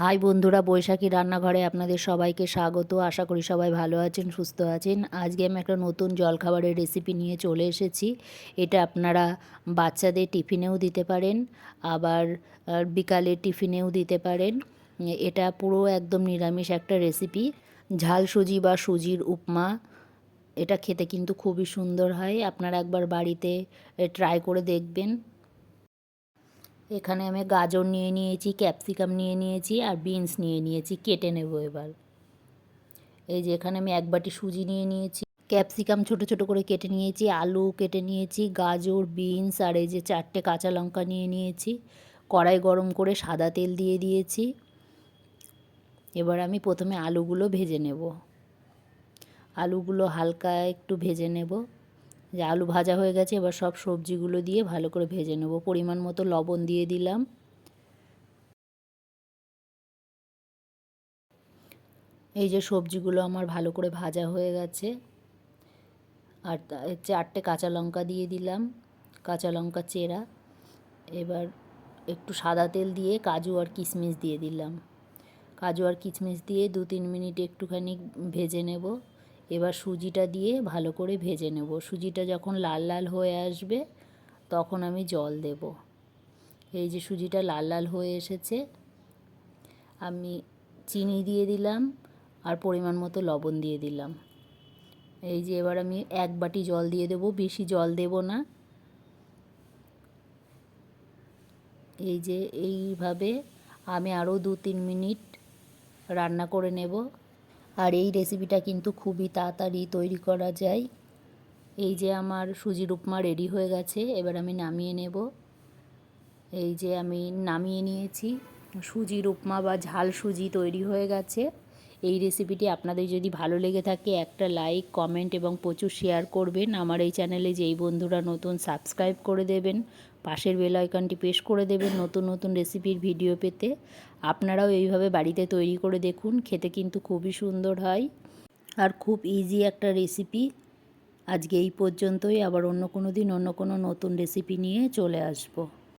High বন্ধুরা, বৈশাখী রান্নাঘরে আপনাদের সবাইকে স্বাগত। আশা করি সবাই ভালো আছেন, সুস্থ আছেন। আজকে আমি একটা নতুন জলখাবারের রেসিপি নিয়ে চলে এসেছি। এটা আপনারা বাচ্চাদের টিফিনেও দিতে পারেন, আবার বিকালে টিফিনেও দিতে পারেন। এটা পুরো একদম নিরামিষ একটা রেসিপি ঝাল সুজি বা সুজির উপমা, এটা খেতে কিন্তু খুবই সুন্দর হয়। আপনারা একবার বাড়িতে ট্রাই করে দেখবেন। এখানে আমি গাজর নিয়ে নিয়েছি, ক্যাপসিকাম নিয়ে নিয়েছি আর বিনস নিয়ে নিয়েছি, কেটে নেব এবার। এই যে এখানে আমি এক বাটি সুজি নিয়ে নিয়েছি, ক্যাপসিকাম ছোট ছোট করে কেটে নিয়েছি, আলু কেটে নিয়েছি, গাজর, বিনস আর এই যে চারটে কাঁচা লঙ্কা নিয়ে নিয়েছি। কড়াই গরম করে সাদা তেল দিয়ে দিয়েছি। এবার আমি প্রথমে আলুগুলো ভেজে নেব। আলুগুলো হালকা একটু ভেজে নেব। যে আলু ভাজা হয়ে গেছে, এবার সব সবজিগুলো দিয়ে ভালো করে ভেজে নেব। পরিমাণ মতো লবণ দিয়ে দিলাম। এই যে সবজিগুলো আমার ভালো করে ভাজা হয়ে গেছে, আর চারটে কাঁচা লঙ্কা দিয়ে দিলাম, কাঁচা লঙ্কা চেরা। এবার একটু সাদা তেল দিয়ে কাজু আর কিশমিশ দিয়ে দিলাম। কাজু আর কিশমিশ দিয়ে দু তিন মিনিট একটুখানি ভেজে নেব। এবার সুজিটা দিয়ে ভালো করে ভেজে নেব। সুজিটা যখন লাল লাল হয়ে আসবে, তখন আমি জল দেব। এই যে সুজিটা লাল লাল হয়ে এসেছে, আমি চিনি দিয়ে দিলাম আর পরিমাণ মতো লবণ দিয়ে দিলাম। এই যে এবার আমি এক বাটি জল দিয়ে দেবো, বেশি জল দেব না। এই যে এইভাবে আমি আরও দু তিন মিনিট রান্না করে নেব। আর এই রেসিপিটা কিন্তু খুবই তাড়াতাড়ি তৈরি করা যায়। এই যে আমার সুজির উপমা রেডি হয়ে গেছে, এবার আমি নামিয়ে নেব। এই যে আমি নামিয়ে নিয়েছি। সুজির উপমা বা ঝাল সুজি তৈরি হয়ে গেছে। এই রেসিপিটি আপনাদের যদি ভালো লেগে থাকে, একটা লাইক কমেন্ট এবং প্রচুর শেয়ার করবেন। আমার এই চ্যানেলে যেই বন্ধুরা নতুন সাবস্ক্রাইব করে দেবেন, পাশের বেল আইকনটি প্রেস করে দেবেন নতুন নতুন রেসিপির ভিডিও পেতে। আপনারাও এইভাবে বাড়িতে তৈরি করে দেখুন, খেতে কিন্তু খুবই সুন্দর হয়। আর খুব ইজি একটা রেসিপি আজকে এই পর্যন্তই, আবার অন্য কোনো দিন অন্য কোনো নতুন রেসিপি নিয়ে চলে আসব।